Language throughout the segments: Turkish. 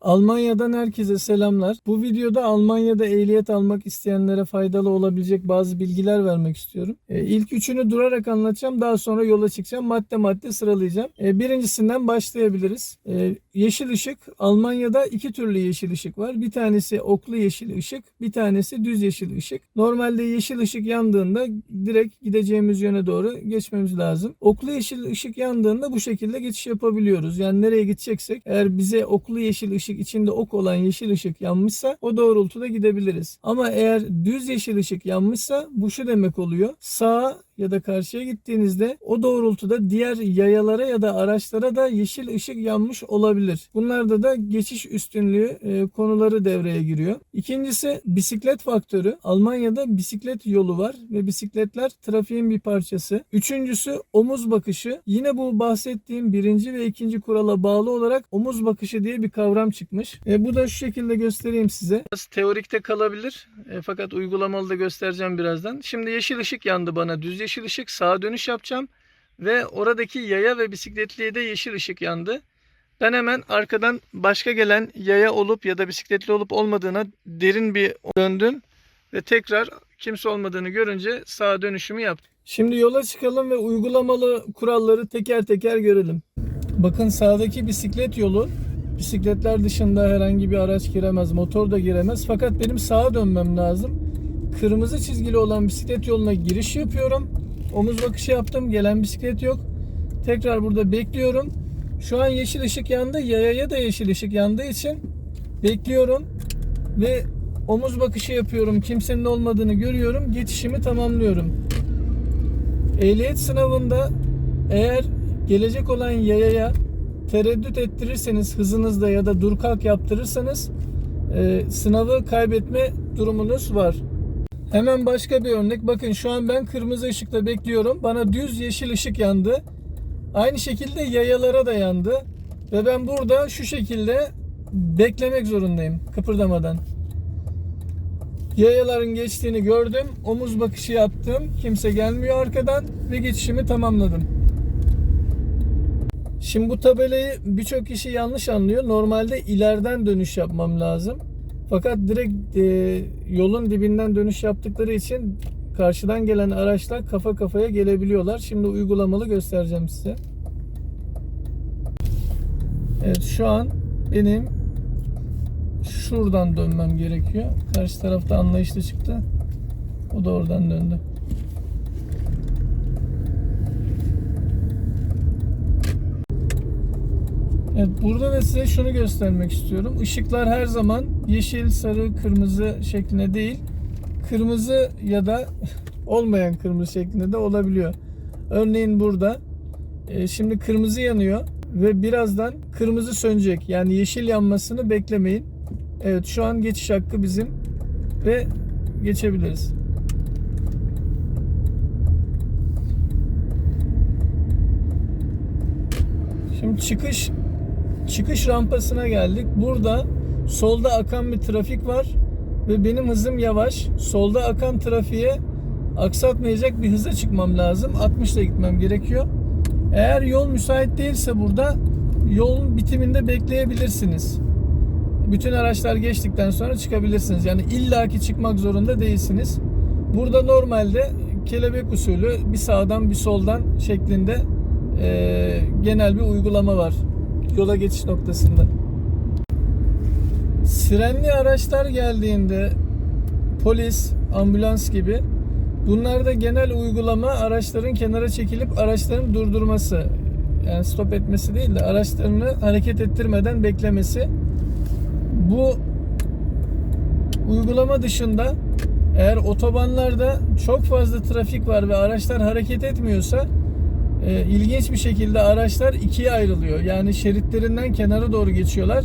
Almanya'dan herkese selamlar. Bu videoda Almanya'da ehliyet almak isteyenlere faydalı olabilecek bazı bilgiler vermek istiyorum. E, ilk üçünü durarak anlatacağım. Daha sonra yola çıkacağım. Madde madde sıralayacağım. E, birincisinden başlayabiliriz. E, yeşil ışık. Almanya'da iki türlü yeşil ışık var. Bir tanesi oklu yeşil ışık. Bir tanesi düz yeşil ışık. Normalde yeşil ışık yandığında direkt gideceğimiz yöne doğru geçmemiz lazım. Oklu yeşil ışık yandığında bu şekilde geçiş yapabiliyoruz. Yani nereye gideceksek eğer bize oklu yeşil ışık içinde ok olan yeşil ışık yanmışsa o doğrultuda gidebiliriz. Ama eğer düz yeşil ışık yanmışsa bu şu demek oluyor. Sağa ya da karşıya gittiğinizde o doğrultuda diğer yayalara ya da araçlara da yeşil ışık yanmış olabilir. Bunlarda da geçiş üstünlüğü e, konuları devreye giriyor. İkincisi bisiklet faktörü. Almanya'da bisiklet yolu var ve bisikletler trafiğin bir parçası. Üçüncüsü omuz bakışı. Yine bu bahsettiğim birinci ve ikinci kurala bağlı olarak omuz bakışı diye bir kavram çıkmış. E, bu da şu şekilde göstereyim size. Biraz teorikte kalabilir e, fakat uygulamalı da göstereceğim birazdan. Şimdi yeşil ışık yandı bana. Düz yeşil ışık sağa dönüş yapacağım. Ve oradaki yaya ve bisikletliye de yeşil ışık yandı. Ben hemen arkadan başka gelen yaya olup ya da bisikletli olup olmadığına derin bir döndüm. Ve tekrar kimse olmadığını görünce sağa dönüşümü yaptım. Şimdi yola çıkalım ve uygulamalı kuralları teker teker görelim. Bakın sağdaki bisiklet yolu bisikletler dışında herhangi bir araç giremez, motor da giremez. Fakat benim sağa dönmem lazım. Kırmızı çizgili olan bisiklet yoluna giriş yapıyorum. Omuz bakışı yaptım. Gelen bisiklet yok. Tekrar burada bekliyorum. Şu an yeşil ışık yandı. Yayaya da yeşil ışık yandığı için bekliyorum ve omuz bakışı yapıyorum. Kimsenin olmadığını görüyorum. Geçişimi tamamlıyorum. Ehliyet sınavında eğer gelecek olan yayaya tereddüt ettirirseniz hızınızda ya da dur kalk yaptırırsanız e, sınavı kaybetme durumunuz var. Hemen başka bir örnek. Bakın şu an ben kırmızı ışıkta bekliyorum. Bana düz yeşil ışık yandı. Aynı şekilde yayalara da yandı. Ve ben burada şu şekilde beklemek zorundayım kıpırdamadan. Yayaların geçtiğini gördüm. Omuz bakışı yaptım. Kimse gelmiyor arkadan ve geçişimi tamamladım. Şimdi bu tabelayı birçok kişi yanlış anlıyor. Normalde ileriden dönüş yapmam lazım. Fakat direkt e, yolun dibinden dönüş yaptıkları için karşıdan gelen araçlar kafa kafaya gelebiliyorlar. Şimdi uygulamalı göstereceğim size. Evet şu an benim şuradan dönmem gerekiyor. Karşı tarafta anlayışlı çıktı. O da oradan döndü. Evet burada da size şunu göstermek istiyorum. Işıklar her zaman yeşil, sarı, kırmızı şeklinde değil. Kırmızı ya da olmayan kırmızı şeklinde de olabiliyor. Örneğin burada e, şimdi kırmızı yanıyor ve birazdan kırmızı sönecek. Yani yeşil yanmasını beklemeyin. Evet şu an geçiş hakkı bizim ve geçebiliriz. Şimdi çıkış çıkış rampasına geldik. Burada solda akan bir trafik var ve benim hızım yavaş. Solda akan trafiğe aksatmayacak bir hıza çıkmam lazım. 60 ile gitmem gerekiyor. Eğer yol müsait değilse burada yolun bitiminde bekleyebilirsiniz. Bütün araçlar geçtikten sonra çıkabilirsiniz. Yani illaki çıkmak zorunda değilsiniz. Burada normalde kelebek usulü bir sağdan bir soldan şeklinde e, genel bir uygulama var yola geçiş noktasında. Sirenli araçlar geldiğinde polis, ambulans gibi bunlarda genel uygulama araçların kenara çekilip araçların durdurması. Yani stop etmesi değil de araçlarını hareket ettirmeden beklemesi. Bu uygulama dışında eğer otobanlarda çok fazla trafik var ve araçlar hareket etmiyorsa e, ilginç bir şekilde araçlar ikiye ayrılıyor. Yani şeritlerinden kenara doğru geçiyorlar.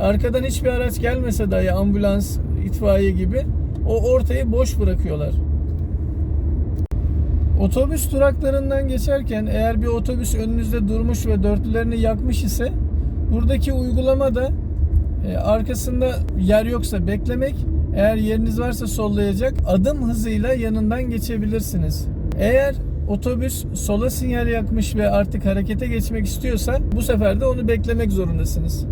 Arkadan hiçbir araç gelmese dahi ambulans, itfaiye gibi o ortayı boş bırakıyorlar. Otobüs duraklarından geçerken eğer bir otobüs önünüzde durmuş ve dörtlülerini yakmış ise buradaki uygulama da e, arkasında yer yoksa beklemek, eğer yeriniz varsa sollayacak adım hızıyla yanından geçebilirsiniz. Eğer otobüs sola sinyal yakmış ve artık harekete geçmek istiyorsa bu sefer de onu beklemek zorundasınız.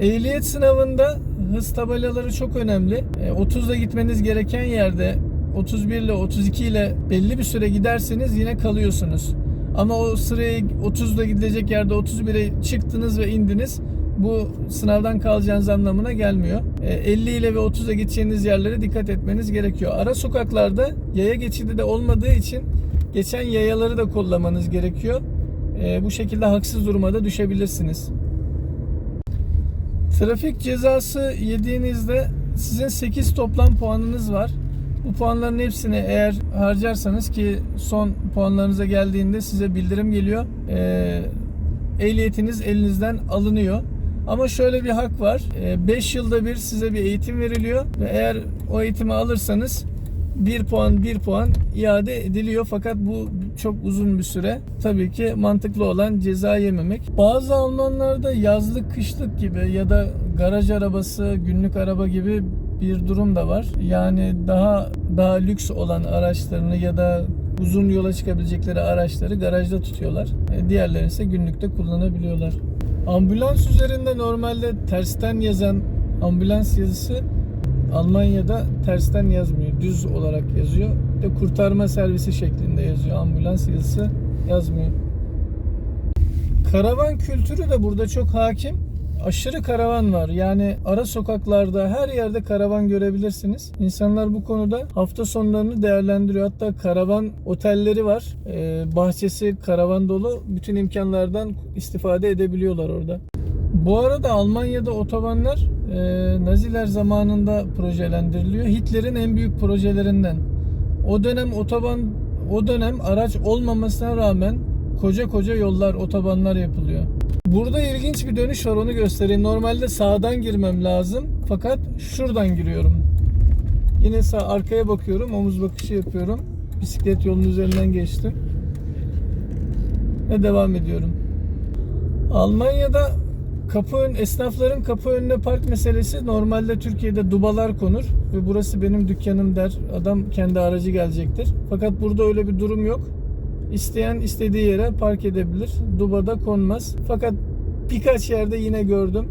Ehliyet sınavında hız tabelaları çok önemli. E, 30'da gitmeniz gereken yerde 31 ile 32 ile belli bir süre giderseniz yine kalıyorsunuz. Ama o sıraya 30'da gidilecek yerde 31'e çıktınız ve indiniz. Bu sınavdan kalacağınız anlamına gelmiyor. E, 50 ile ve 30'a gideceğiniz yerlere dikkat etmeniz gerekiyor. Ara sokaklarda yaya geçidi de olmadığı için geçen yayaları da kollamanız gerekiyor. E, bu şekilde haksız duruma da düşebilirsiniz. Trafik cezası yediğinizde sizin 8 toplam puanınız var. Bu puanların hepsini eğer harcarsanız ki son puanlarınıza geldiğinde size bildirim geliyor. Ee, ehliyetiniz elinizden alınıyor. Ama şöyle bir hak var. 5 yılda bir size bir eğitim veriliyor ve eğer o eğitimi alırsanız 1 puan 1 puan iade ediliyor fakat bu çok uzun bir süre. Tabii ki mantıklı olan ceza yememek. Bazı Almanlarda yazlık kışlık gibi ya da garaj arabası günlük araba gibi bir durum da var. Yani daha daha lüks olan araçlarını ya da uzun yola çıkabilecekleri araçları garajda tutuyorlar. E, Diğerlerini ise günlükte kullanabiliyorlar. Ambulans üzerinde normalde tersten yazan ambulans yazısı Almanya'da tersten yazmıyor. Düz olarak yazıyor. De kurtarma servisi şeklinde yazıyor. Ambulans yazısı yazmıyor. Karavan kültürü de burada çok hakim. Aşırı karavan var. Yani ara sokaklarda her yerde karavan görebilirsiniz. İnsanlar bu konuda hafta sonlarını değerlendiriyor. Hatta karavan otelleri var. Ee, bahçesi karavan dolu. Bütün imkanlardan istifade edebiliyorlar orada. Bu arada Almanya'da otobanlar e, Naziler zamanında projelendiriliyor. Hitler'in en büyük projelerinden. O dönem otoban o dönem araç olmamasına rağmen koca koca yollar, otobanlar yapılıyor. Burada ilginç bir dönüş var onu göstereyim. Normalde sağdan girmem lazım. Fakat şuradan giriyorum. Yine sağ arkaya bakıyorum. Omuz bakışı yapıyorum. Bisiklet yolunun üzerinden geçtim. Ve devam ediyorum. Almanya'da kapı ön, esnafların kapı önüne park meselesi normalde Türkiye'de dubalar konur ve burası benim dükkanım der. Adam kendi aracı gelecektir. Fakat burada öyle bir durum yok. İsteyen istediği yere park edebilir. Dubada konmaz. Fakat birkaç yerde yine gördüm.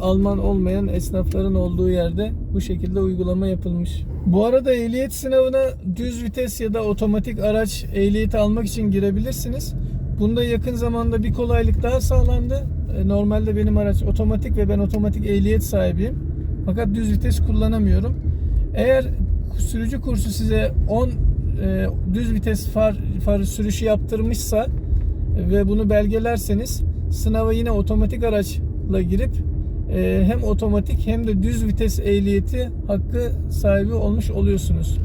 Alman olmayan esnafların olduğu yerde bu şekilde uygulama yapılmış. Bu arada ehliyet sınavına düz vites ya da otomatik araç ehliyeti almak için girebilirsiniz. Bunda yakın zamanda bir kolaylık daha sağlandı. E, Normalde benim araç otomatik ve ben otomatik ehliyet sahibiyim. Fakat düz vites kullanamıyorum. Eğer sürücü kursu size 10 e, düz vites far, far sürüşü yaptırmışsa ve bunu belgelerseniz sınava yine otomatik araçla girip e, hem otomatik hem de düz vites ehliyeti hakkı sahibi olmuş oluyorsunuz.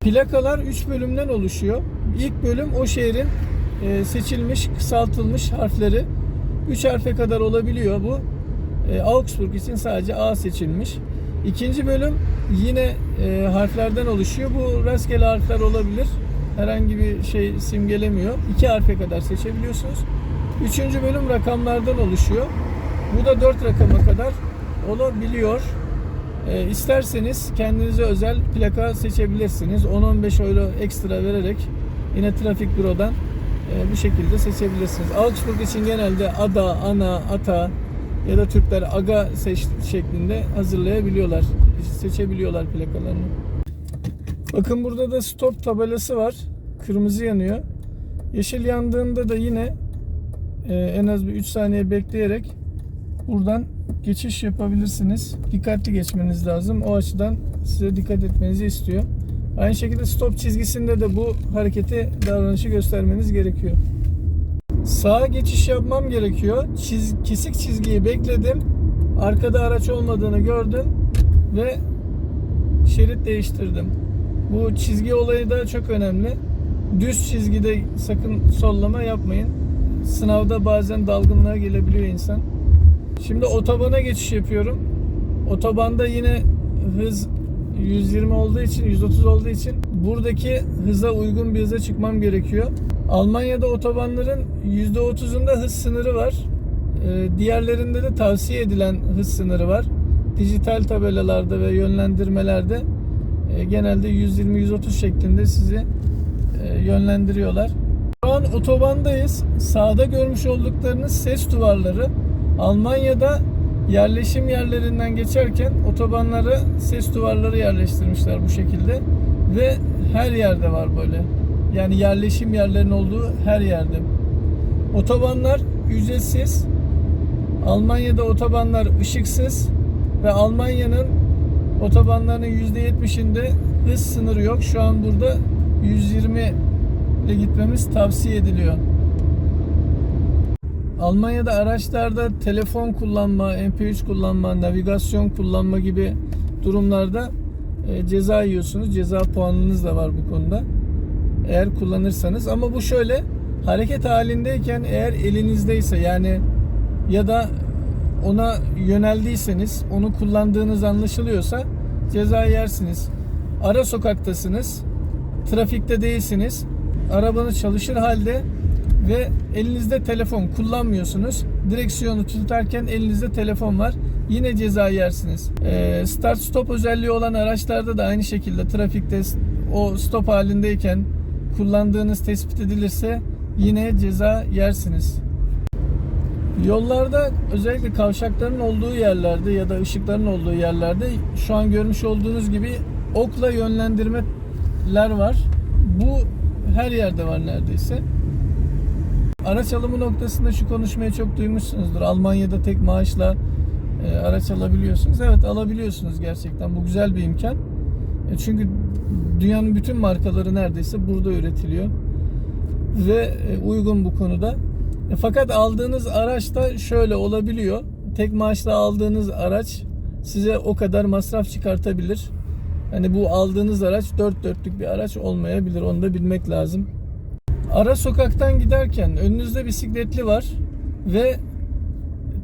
Plakalar 3 bölümden oluşuyor. İlk bölüm o şehrin e, seçilmiş, kısaltılmış harfleri. 3 harfe kadar olabiliyor bu. E, Augsburg için sadece A seçilmiş. İkinci bölüm yine e, harflerden oluşuyor. Bu rastgele harfler olabilir. Herhangi bir şey simgelemiyor. İki harfe kadar seçebiliyorsunuz. Üçüncü bölüm rakamlardan oluşuyor. Bu da dört rakama kadar olabiliyor. E, isterseniz kendinize özel plaka seçebilirsiniz. 10-15 euro ekstra vererek yine trafik bürodan e, bu şekilde seçebilirsiniz. Augsburg için genelde ada, ana, ata ya da Türkler aga seç şeklinde hazırlayabiliyorlar. Seçebiliyorlar plakalarını. Bakın burada da stop tabelası var. Kırmızı yanıyor. Yeşil yandığında da yine e, en az bir 3 saniye bekleyerek buradan geçiş yapabilirsiniz. Dikkatli geçmeniz lazım. O açıdan size dikkat etmenizi istiyor. Aynı şekilde stop çizgisinde de bu hareketi davranışı göstermeniz gerekiyor. Sağa geçiş yapmam gerekiyor. Çiz, kesik çizgiyi bekledim. Arkada araç olmadığını gördüm ve şerit değiştirdim. Bu çizgi olayı da çok önemli. Düz çizgide sakın sollama yapmayın. Sınavda bazen dalgınlığa gelebiliyor insan. Şimdi otobana geçiş yapıyorum. Otobanda yine hız 120 olduğu için, 130 olduğu için buradaki hıza uygun bir hıza çıkmam gerekiyor. Almanya'da otobanların %30'unda hız sınırı var. Ee, diğerlerinde de tavsiye edilen hız sınırı var. Dijital tabelalarda ve yönlendirmelerde e, genelde 120-130 şeklinde sizi e, yönlendiriyorlar. Şu an otobandayız. Sağda görmüş olduklarınız ses duvarları. Almanya'da yerleşim yerlerinden geçerken otobanlara ses duvarları yerleştirmişler bu şekilde ve her yerde var böyle. Yani yerleşim yerlerinin olduğu her yerde. Otobanlar ücretsiz. Almanya'da otobanlar ışıksız ve Almanya'nın otobanlarının %70'inde hız sınırı yok. Şu an burada 120 ile gitmemiz tavsiye ediliyor. Almanya'da araçlarda telefon kullanma, MP3 kullanma, navigasyon kullanma gibi durumlarda e, ceza yiyorsunuz. Ceza puanınız da var bu konuda. Eğer kullanırsanız ama bu şöyle hareket halindeyken eğer elinizdeyse yani ya da ona yöneldiyseniz onu kullandığınız anlaşılıyorsa ceza yersiniz. Ara sokaktasınız. Trafikte değilsiniz. Arabanız çalışır halde ve elinizde telefon kullanmıyorsunuz. Direksiyonu tutarken elinizde telefon var. Yine ceza yersiniz. Ee, start stop özelliği olan araçlarda da aynı şekilde trafikte o stop halindeyken kullandığınız tespit edilirse yine ceza yersiniz. Yollarda özellikle kavşakların olduğu yerlerde ya da ışıkların olduğu yerlerde şu an görmüş olduğunuz gibi okla yönlendirmeler var. Bu her yerde var neredeyse. Araç alımı noktasında şu konuşmayı çok duymuşsunuzdur. Almanya'da tek maaşla e, araç alabiliyorsunuz. Evet alabiliyorsunuz gerçekten. Bu güzel bir imkan. E, çünkü dünyanın bütün markaları neredeyse burada üretiliyor. Ve e, uygun bu konuda. E, fakat aldığınız araçta şöyle olabiliyor. Tek maaşla aldığınız araç size o kadar masraf çıkartabilir. Hani bu aldığınız araç dört dörtlük bir araç olmayabilir. Onu da bilmek lazım. Ara sokaktan giderken önünüzde bisikletli var ve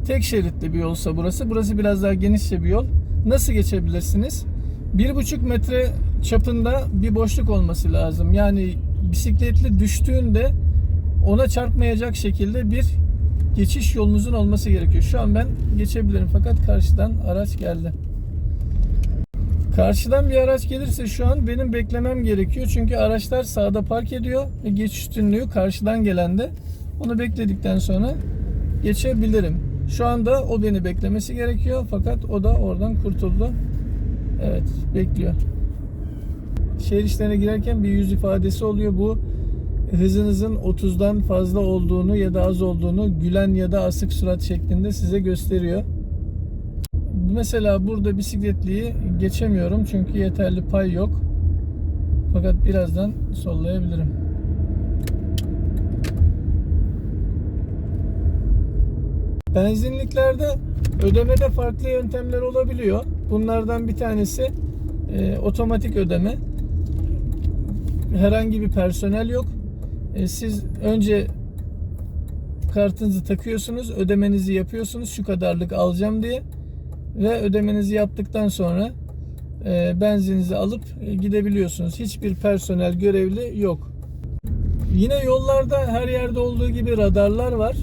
tek şeritli bir yolsa burası. Burası biraz daha genişçe bir yol. Nasıl geçebilirsiniz? Bir buçuk metre çapında bir boşluk olması lazım. Yani bisikletli düştüğünde ona çarpmayacak şekilde bir geçiş yolunuzun olması gerekiyor. Şu an ben geçebilirim fakat karşıdan araç geldi. Karşıdan bir araç gelirse şu an benim beklemem gerekiyor. Çünkü araçlar sağda park ediyor ve geçiş üstünlüğü karşıdan gelende. Onu bekledikten sonra geçebilirim. Şu anda o beni beklemesi gerekiyor fakat o da oradan kurtuldu. Evet bekliyor. Şehir içlerine girerken bir yüz ifadesi oluyor. Bu hızınızın 30'dan fazla olduğunu ya da az olduğunu gülen ya da asık surat şeklinde size gösteriyor. Mesela burada bisikletliyi geçemiyorum çünkü yeterli pay yok. Fakat birazdan sollayabilirim. Benzinliklerde ödemede farklı yöntemler olabiliyor. Bunlardan bir tanesi e, otomatik ödeme. Herhangi bir personel yok. E, siz önce kartınızı takıyorsunuz, ödemenizi yapıyorsunuz. Şu kadarlık alacağım diye ve ödemenizi yaptıktan sonra e, benzinizi alıp e, gidebiliyorsunuz. Hiçbir personel görevli yok. Yine yollarda her yerde olduğu gibi radarlar var.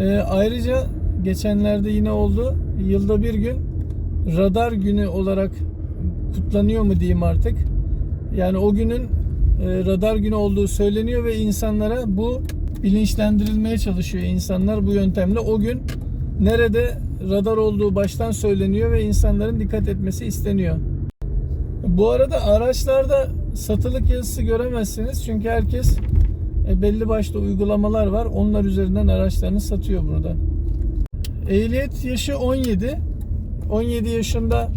E, ayrıca geçenlerde yine oldu. Yılda bir gün radar günü olarak kutlanıyor mu diyeyim artık. Yani o günün e, radar günü olduğu söyleniyor ve insanlara bu bilinçlendirilmeye çalışıyor insanlar bu yöntemle. O gün nerede radar olduğu baştan söyleniyor ve insanların dikkat etmesi isteniyor. Bu arada araçlarda satılık yazısı göremezsiniz çünkü herkes e, belli başlı uygulamalar var. Onlar üzerinden araçlarını satıyor burada. Ehliyet yaşı 17. 17 yaşında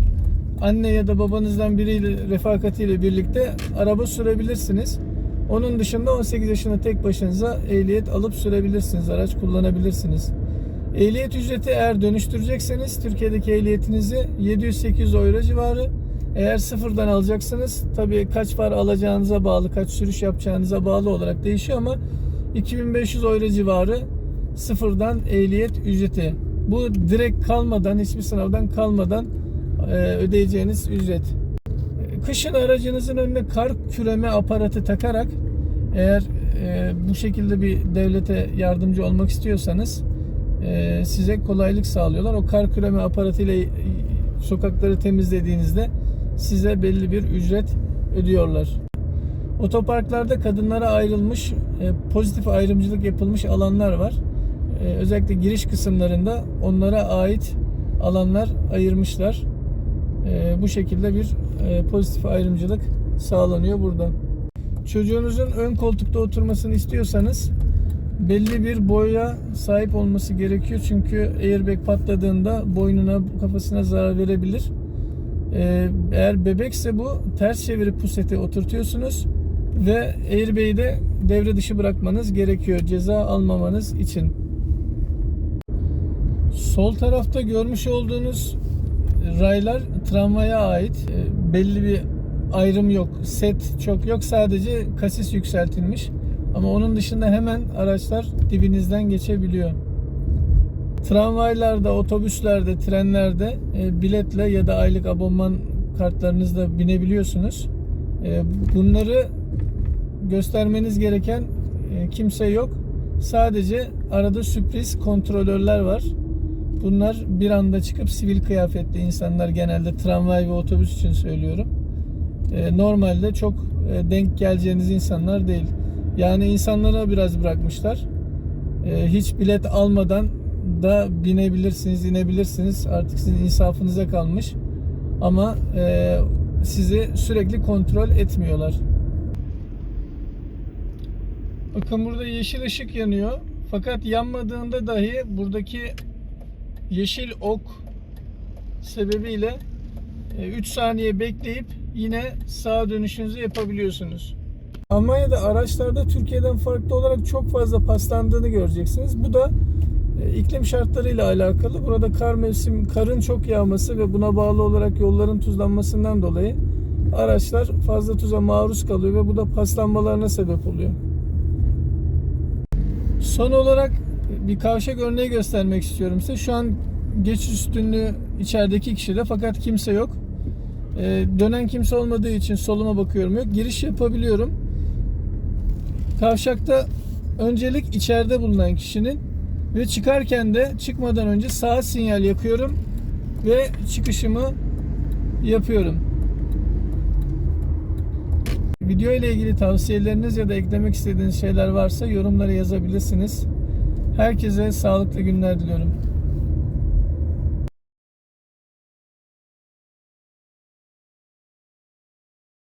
anne ya da babanızdan biriyle refakatiyle birlikte araba sürebilirsiniz. Onun dışında 18 yaşında tek başınıza ehliyet alıp sürebilirsiniz, araç kullanabilirsiniz. Ehliyet ücreti eğer dönüştürecekseniz Türkiye'deki ehliyetinizi 700-800 euro civarı. Eğer sıfırdan alacaksınız tabii kaç para alacağınıza bağlı, kaç sürüş yapacağınıza bağlı olarak değişiyor ama 2500 euro civarı sıfırdan ehliyet ücreti. Bu direkt kalmadan, hiçbir sınavdan kalmadan e, ödeyeceğiniz ücret. Kışın aracınızın önüne kar küreme aparatı takarak eğer e, bu şekilde bir devlete yardımcı olmak istiyorsanız e, size kolaylık sağlıyorlar. O kar küreme aparatıyla e, sokakları temizlediğinizde size belli bir ücret ödüyorlar. Otoparklarda kadınlara ayrılmış, e, pozitif ayrımcılık yapılmış alanlar var. e, özellikle giriş kısımlarında onlara ait alanlar ayırmışlar. Bu şekilde bir pozitif ayrımcılık sağlanıyor burada. Çocuğunuzun ön koltukta oturmasını istiyorsanız belli bir boya sahip olması gerekiyor. Çünkü airbag patladığında boynuna, kafasına zarar verebilir. Ee, eğer bebekse bu ters çevirip pusete oturtuyorsunuz ve airbag'i de devre dışı bırakmanız gerekiyor ceza almamanız için. Sol tarafta görmüş olduğunuz raylar tramvaya ait. Ee, belli bir ayrım yok. Set çok yok. Sadece kasis yükseltilmiş. Ama onun dışında hemen araçlar dibinizden geçebiliyor. Tramvaylarda, otobüslerde, trenlerde e, biletle ya da aylık abonman kartlarınızla binebiliyorsunuz. E, bunları göstermeniz gereken e, kimse yok. Sadece arada sürpriz kontrolörler var. Bunlar bir anda çıkıp sivil kıyafetli insanlar genelde tramvay ve otobüs için söylüyorum. E, normalde çok e, denk geleceğiniz insanlar değil. Yani insanlara biraz bırakmışlar. E, hiç bilet almadan da binebilirsiniz, inebilirsiniz. Artık sizin insafınıza kalmış. Ama e, sizi sürekli kontrol etmiyorlar. Bakın burada yeşil ışık yanıyor. Fakat yanmadığında dahi buradaki yeşil ok sebebiyle 3 saniye bekleyip yine sağa dönüşünüzü yapabiliyorsunuz. Almanya'da araçlarda Türkiye'den farklı olarak çok fazla paslandığını göreceksiniz. Bu da e, iklim şartlarıyla alakalı. Burada kar mevsim, karın çok yağması ve buna bağlı olarak yolların tuzlanmasından dolayı araçlar fazla tuza maruz kalıyor ve bu da paslanmalarına sebep oluyor. Son olarak bir kavşak örneği göstermek istiyorum size. Şu an geç üstünlüğü içerideki kişide fakat kimse yok. Ee, dönen kimse olmadığı için soluma bakıyorum yok. Giriş yapabiliyorum. Kavşakta öncelik içeride bulunan kişinin ve çıkarken de çıkmadan önce sağ sinyal yakıyorum ve çıkışımı yapıyorum. Video ile ilgili tavsiyeleriniz ya da eklemek istediğiniz şeyler varsa yorumlara yazabilirsiniz. Herkese sağlıklı günler diliyorum.